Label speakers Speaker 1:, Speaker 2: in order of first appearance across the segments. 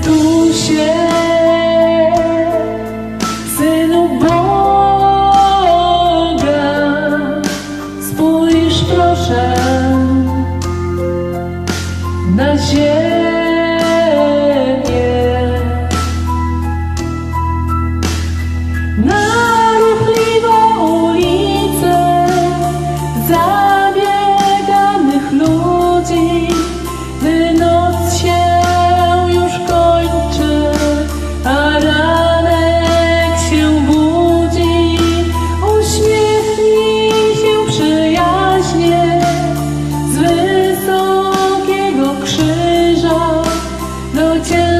Speaker 1: Chrystusie.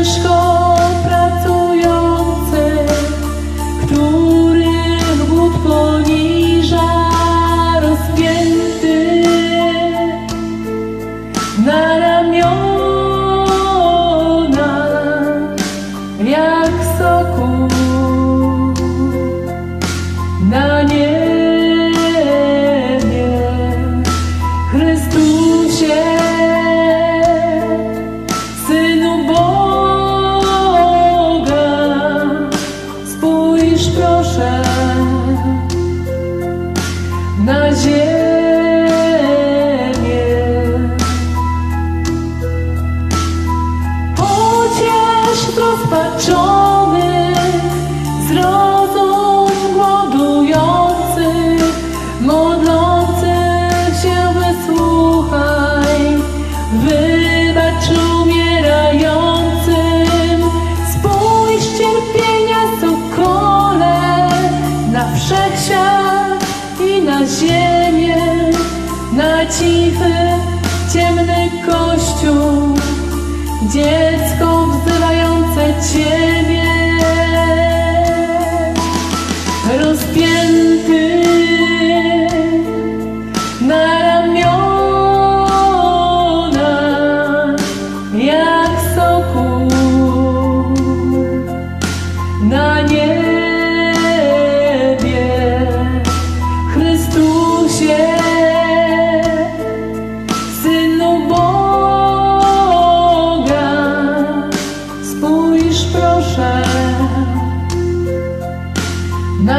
Speaker 1: szkoły. 那些。ziemię, na cichy, ciemny kościół, gdzie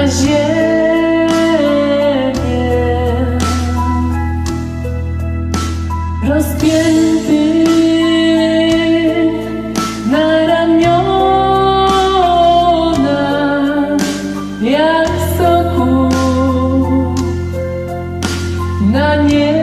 Speaker 1: na ziemię. Rozpięty na ramiona Jak soku. Na niebie